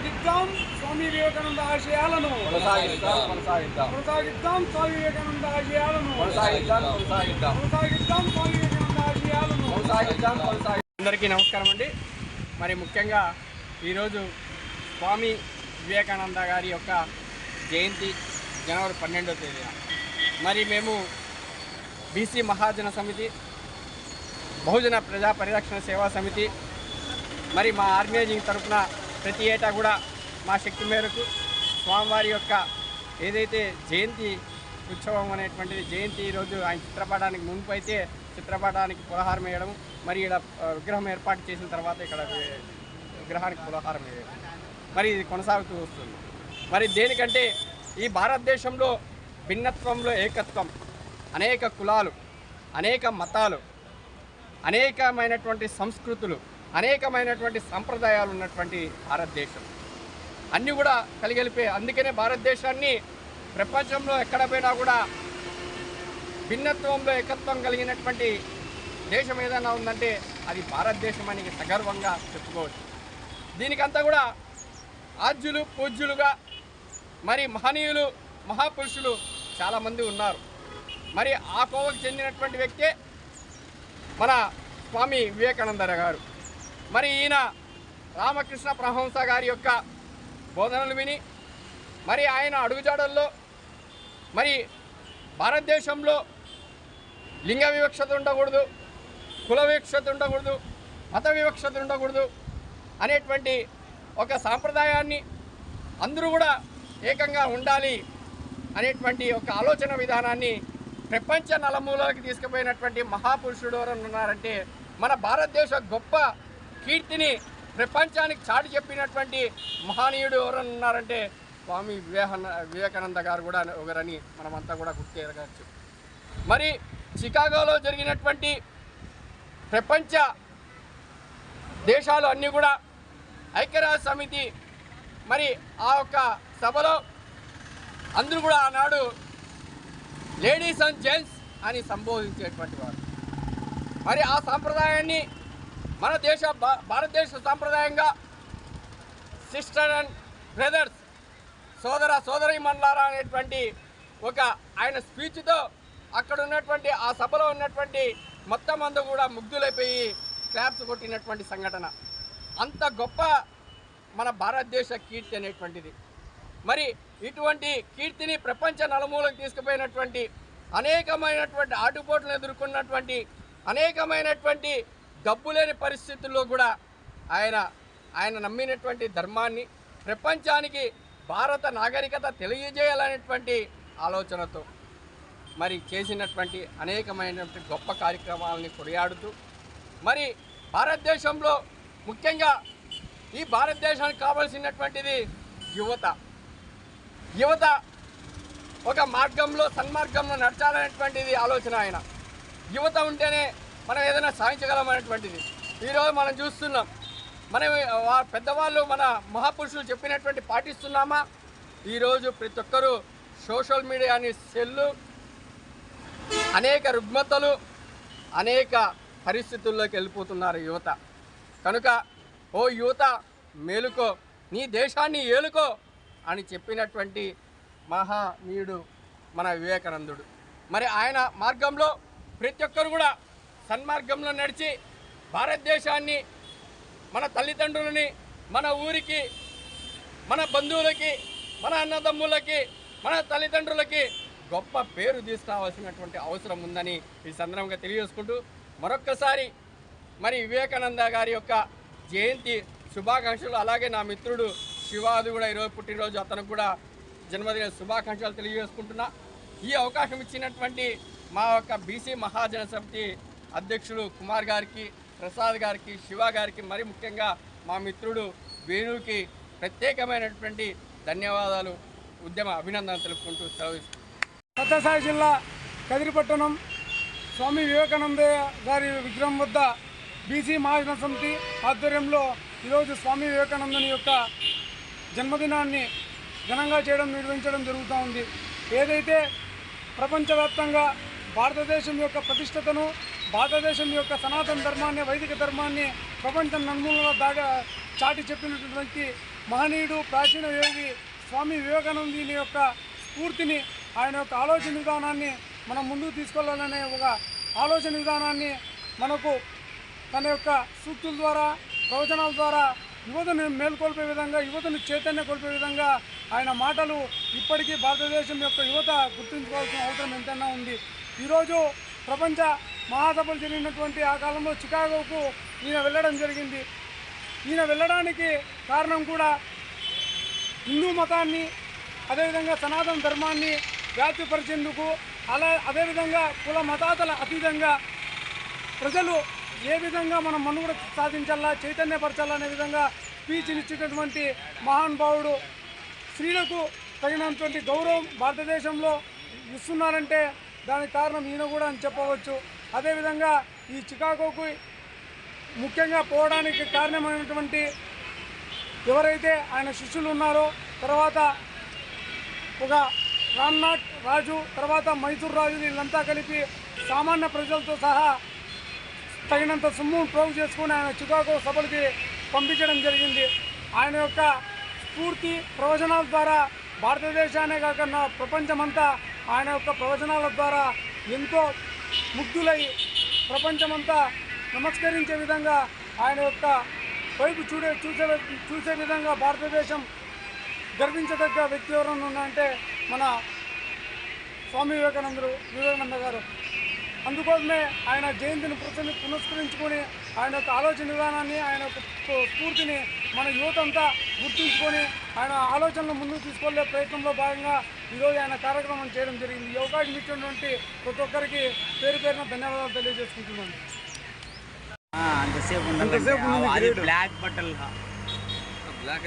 కొనసాగిద్దాం. స్వామి వివేకానంద ఆశయాలను కొనసాగిద్దాం స్వామి వివేకానంద ఆశయాలను కొనసాగిద్దాం స్వామి వివేకానంద ఆశయాలను అందరికీ నమస్కారం అండి. మరి ముఖ్యంగా ఈరోజు స్వామి వివేకానంద గారి యొక్క జయంతి జనవరి పన్నెండవ తేదీన. మరి మేము బీసీ మహాజన సమితి బహుజన ప్రజా పరిరక్షణ సేవా సమితి మరి మా ఆర్గనైజింగ్ తరఫున ప్రతి ఏటా కూడా మా శక్తి మేరకు స్వామివారి యొక్క ఏదైతే జయంతి ఉత్సవం అనేటువంటిది జయంతి ఈరోజు ఆయన చిత్రపటానికి మునుపు అయితే చిత్రపటానికి పులహారం వేయడం మరి ఇక్కడ విగ్రహం ఏర్పాటు చేసిన తర్వాత ఇక్కడ విగ్రహానికి పులహారం వేయడం మరి ఇది కొనసాగుతూ వస్తుంది. మరి దేనికంటే ఈ భారతదేశంలో భిన్నత్వంలో ఏకత్వం అనేక కులాలు అనేక మతాలు అనేకమైనటువంటి సంస్కృతులు అనేకమైనటువంటి సంప్రదాయాలు ఉన్నటువంటి భారతదేశం. అన్నీ కూడా కలిగలిపే అందుకనే భారతదేశాన్ని ప్రపంచంలో ఎక్కడ పోయినా కూడా భిన్నత్వంలో ఏకత్వం కలిగినటువంటి దేశం ఏదైనా ఉందంటే అది భారతదేశం అని సగర్వంగా చెప్పుకోవచ్చు. దీనికంతా కూడా ఆద్యులు పూజ్యులుగా మరి మహనీయులు మహాపురుషులు చాలామంది ఉన్నారు. మరి ఆ కోవకు చెందినటువంటి వ్యక్తే మన స్వామి వివేకానంద గారు. మరి ఈయన రామకృష్ణ ప్రహంస గారి యొక్క బోధనలు విని మరి ఆయన అడుగుజాడల్లో మరి భారతదేశంలో లింగ వివక్షత ఉండకూడదు కుల వివక్షత ఉండకూడదు మత వివక్షత ఉండకూడదు అనేటువంటి ఒక సాంప్రదాయాన్ని అందరూ కూడా ఏకంగా ఉండాలి అనేటువంటి ఒక ఆలోచన విధానాన్ని ప్రపంచ నలుమూలలకు తీసుకుపోయినటువంటి మహాపురుషుడు ఎవరన్నా ఉన్నారంటే మన భారతదేశ గొప్ప కీర్తిని ప్రపంచానికి చాటి చెప్పినటువంటి మహనీయుడు ఎవరైనా ఉన్నారంటే స్వామి వివేకాన వివేకానంద గారు కూడా ఒకరని మనమంతా కూడా గుర్తు మరి చికాగోలో జరిగినటువంటి ప్రపంచ దేశాలు అన్నీ కూడా ఐక్యరాజ్య సమితి మరి ఆ యొక్క సభలో అందరూ కూడా ఆనాడు లేడీస్ అండ్ జెంట్స్ అని సంబోధించేటువంటి వారు. మరి ఆ సాంప్రదాయాన్ని మన దేశ భారతదేశ సాంప్రదాయంగా సిస్టర్ అండ్ బ్రదర్స్ సోదర సోదరి మండలారా అనేటువంటి ఒక ఆయన స్పీచ్తో అక్కడ ఉన్నటువంటి ఆ సభలో ఉన్నటువంటి మొత్తం అందరూ కూడా ముగ్ధులైపోయి క్లాప్స్ కొట్టినటువంటి సంఘటన. అంత గొప్ప మన భారతదేశ కీర్తి అనేటువంటిది. మరి ఇటువంటి కీర్తిని ప్రపంచ నలుమూలకు తీసుకుపోయినటువంటి అనేకమైనటువంటి ఆటుపోట్లను ఎదుర్కొన్నటువంటి అనేకమైనటువంటి డబ్బు లేని పరిస్థితుల్లో కూడా ఆయన ఆయన నమ్మినటువంటి ధర్మాన్ని ప్రపంచానికి భారత నాగరికత తెలియజేయాలనేటువంటి ఆలోచనతో మరి చేసినటువంటి అనేకమైనటువంటి గొప్ప కార్యక్రమాలని కొనియాడుతూ మరి భారతదేశంలో ముఖ్యంగా ఈ భారతదేశానికి కావాల్సినటువంటిది యువత. యువత ఒక మార్గంలో సన్మార్గంలో నడచాలనేటువంటిది ఆలోచన ఆయన. యువత ఉంటేనే మనం ఏదైనా సాధించగలమనేటువంటిది. ఈరోజు మనం చూస్తున్నాం. మనం పెద్దవాళ్ళు మన మహాపురుషులు చెప్పినటువంటి పాటిస్తున్నామా? ఈరోజు ప్రతి ఒక్కరూ సోషల్ మీడియాని సెల్లు అనేక రుగ్మతలు అనేక పరిస్థితుల్లోకి వెళ్ళిపోతున్నారు యువత. కనుక ఓ యువత మేలుకో నీ దేశాన్ని ఏలుకో అని చెప్పినటువంటి మహానీయుడు మన వివేకానందుడు. మరి ఆయన మార్గంలో ప్రతి ఒక్కరు కూడా సన్మార్గంలో నడిచి భారతదేశాన్ని మన తల్లిదండ్రులని మన ఊరికి మన బంధువులకి మన అన్నదమ్ములకి మన తల్లిదండ్రులకి గొప్ప పేరు తీసుకురావాల్సినటువంటి అవసరం ఉందని ఈ సందర్భంగా తెలియజేసుకుంటూ మరొక్కసారి మరి వివేకానంద గారి యొక్క జయంతి శుభాకాంక్షలు అలాగే నా మిత్రుడు శివాది కూడా ఈరోజు పుట్టినరోజు అతను కూడా జన్మదిన శుభాకాంక్షలు తెలియజేసుకుంటున్నా. ఈ అవకాశం ఇచ్చినటువంటి మా యొక్క బీసీ మహాజన సమితి అధ్యక్షుడు కుమార్ గారికి ప్రసాద్ గారికి శివ గారికి మరి ముఖ్యంగా మా మిత్రుడు వేణుకి ప్రత్యేకమైనటువంటి ధన్యవాదాలు. ఉద్యమ అభినందనలు తెలుపుకుంటూ సెలవు సత్యసాయి జిల్లా కదిరిపట్టణం స్వామి వివేకానంద గారి విగ్రహం వద్ద బీసీ మహాజన సమితి ఆధ్వర్యంలో ఈరోజు స్వామి వివేకానందని యొక్క జన్మదినాన్ని ఘనంగా చేయడం నిర్వహించడం జరుగుతూ ఉంది. ఏదైతే ప్రపంచవ్యాప్తంగా భారతదేశం యొక్క ప్రతిష్టతను భారతదేశం యొక్క సనాతన ధర్మాన్ని వైదిక ధర్మాన్ని ప్రపంచం నన్మూలలో దాగా చాటి చెప్పినటువంటి మహనీయుడు ప్రాచీన యోగి స్వామి వివేకానందుని యొక్క స్ఫూర్తిని ఆయన యొక్క ఆలోచన విధానాన్ని మనం ముందుకు తీసుకెళ్ళాలనే ఒక ఆలోచన విధానాన్ని మనకు తన యొక్క సూక్తుల ద్వారా ప్రవచనాల ద్వారా యువతను మేల్కొల్పే విధంగా యువతను చైతన్య కొల్పే విధంగా ఆయన మాటలు ఇప్పటికీ భారతదేశం యొక్క యువత గుర్తుంచుకోవాల్సిన అవసరం ఎంతైనా ఉంది. ఈరోజు ప్రపంచ మహాసభలు జరిగినటువంటి ఆ కాలంలో చికాగోకు ఈయన వెళ్ళడం జరిగింది. ఈయన వెళ్ళడానికి కారణం కూడా హిందూ మతాన్ని అదేవిధంగా సనాతన ధర్మాన్ని వ్యాప్తిపరిచేందుకు అలా అదేవిధంగా కుల మతాతల అతీతంగా ప్రజలు ఏ విధంగా మనం మనుగడ సాధించాలా చైతన్యపరచాలా అనే విధంగా స్పీచ్నిచ్చేటటువంటి మహానుభావుడు స్త్రీలకు తగినటువంటి గౌరవం భారతదేశంలో ఇస్తున్నారంటే దానికి కారణం ఈయన కూడా అని చెప్పవచ్చు. అదేవిధంగా ఈ చికాగోకు ముఖ్యంగా పోవడానికి కారణమైనటువంటి ఎవరైతే ఆయన శిష్యులు ఉన్నారో తర్వాత ఒక రామ్నాథ్ రాజు తర్వాత మైసూర్ రాజు వీళ్ళంతా కలిపి సామాన్య ప్రజలతో సహా తగినంత సొమ్ము ప్రోగు చేసుకుని ఆయన చికాగో సభలకి పంపించడం జరిగింది. ఆయన యొక్క స్ఫూర్తి ప్రవచనాల ద్వారా భారతదేశానే కాకుండా ప్రపంచమంతా ఆయన యొక్క ప్రవచనాల ద్వారా ఎంతో ముగ్ధులై ప్రపంచమంతా నమస్కరించే విధంగా ఆయన యొక్క వైపు చూడే చూసే చూసే విధంగా భారతదేశం గర్వించదగ్గ వ్యక్తి ఎవరన్నా ఉన్నారంటే మన స్వామి వివేకానందుడు వివేకానంద గారు. అందుకోసమే ఆయన జయంతిని పురస్కరి పునస్కరించుకొని ఆయన యొక్క ఆలోచన విధానాన్ని ఆయన యొక్క స్ఫూ- స్ఫూర్తిని మన యువత అంతా గుర్తుంచుకొని ఆయన ఆలోచనలు ముందుకు తీసుకెళ్ళే ప్రయత్నంలో భాగంగా ఈరోజు ఆయన కార్యక్రమం చేయడం జరిగింది. ఈ అవకాశం ఇచ్చినటువంటి ప్రతి ఒక్కరికి పేరు పేరున ధన్యవాదాలు తెలియజేసుకుంటున్నాను. అంతసేపు బట్టలు బ్లాక్